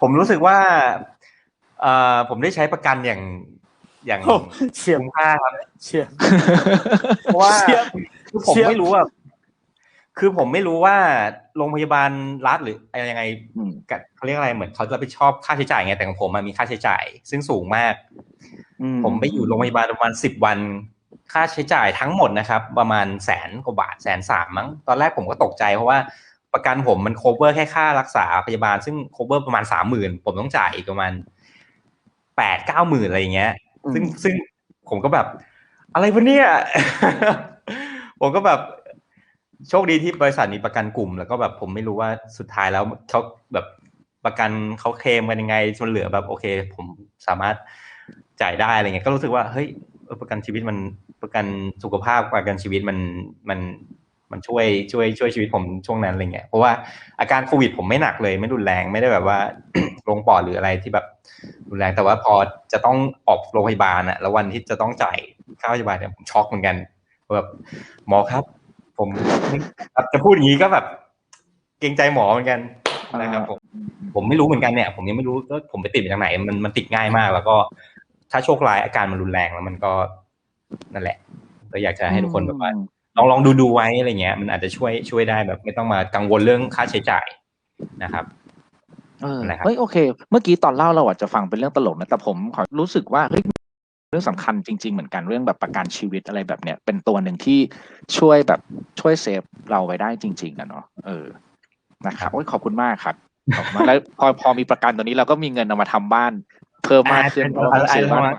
ผมรู้สึกว่าเอ่อผมได้ใช้ประกันอย่างอย่างโอ้เฉียบคุ้มค่าครับเฉียบเพราะว่าเชียบคือผมเชียบไม่รู้ว่าคือผมไม่รู้ว่าโรงพยาบาลรัฐหรืออะไรยังไงอืมกับเขาเรียกอะไรเหมือนเขาจะรับผิดชอบค่าใช้จ่ายไงแต่ของผมมันมีค่าใช้จ่าย ซึ่งสูงมากอืผมไปอยู่โรงพยาบาลประมาณสิบวัน ค่าใช้จ่ายทั้งหมดนะครับ ประมาณแสนกว่าบาทแสนสามมั้งตอนแรกผมก็ตกใจเพราะว่า ประกันผมมัน cover แค่ค่ารักษาพยาบาลซึ่ง cover ประมาณสามหมื่นผมต้องจ่ายอีกประมาณแปดเก้าหมื่นอะไรอย่างเงี้ย ซึ่งซึ่งผมก็แบบ อะไรวะเนี่ย ผมก็แบบโชคดีที่บริษัทมีประกันกลุ่ม แล้วก็แบบผมไม่รู้ว่าสุดท้ายแล้วเขาแบบประกันเขาเคลมกันยังไงจนเหลือแบบโอเค ผมสามารถจ่ายได้อะไรเงี้ยก็รู้สึกว่าเฮ้ยเออประกันชีวิตมันประกันสุขภาพประกันชีวิตมันมัน มันช่วยช่วยช่วยชีวิตผมช่วงนั้นอะไรเงี้ยเพราะว่าอาการโควิดผมไม่หนักเลยไม่รุนแรงไม่ได้แบบว่าลงปอดหรืออะไรที่แบบรุนแรงแต่ว่าพอจะต้องออกโรงพยาบาลอะแล้ววันที่จะต้องจ่ายค่าพยาบาลเนี่ยผมช็อกเหมือนกันแบบหมอครับ ผมจะพูดอย่างนี้ก็แบบเกรงใจหมอเหมือนกันนะครับผมผมไม่รู้เหมือนกันเนี่ย ผมยังไม่รู้ว่าผมไปติดมาจากไหน มันมันติดง่ายมาก แล้วก็ถ้าโชคร้ายอาการมันรุนแรงแล้วมันก็นั่นแหละก็อยากจะให้ทุกคนแบบว่า ลองลองดูดูไว้อะไรเงี้ย มันอาจจะช่วยช่วยได้แบบ ไม่ต้องมากังวลเรื่องค่าใช้จ่ายนะครับเออนะครับเฮ้ยโอเค เมื่อกี้ตอนเล่าเราอาจจะฟังเป็นเรื่องตลกนะแต่ผมขอรู้สึกว่าเฮ้ยเรื่องสำคัญจริง ๆ เหมือนกันเรื่องแบบประกันชีวิตอะไรแบบเนี้ยเป็นตัวหนึ่งที่ช่วยแบบช่วยเซฟเราไว้ได้จริงๆอะเนาะเออนะครับโอ้ยขอบคุณมากครับขอบคุณมากแล้วพอพอมีประกันตัวนี้เราก็มีเงินเอามาทำบ้าน เพิ่มมากขึ้นเพราะว่าต้องซื้อบ้าน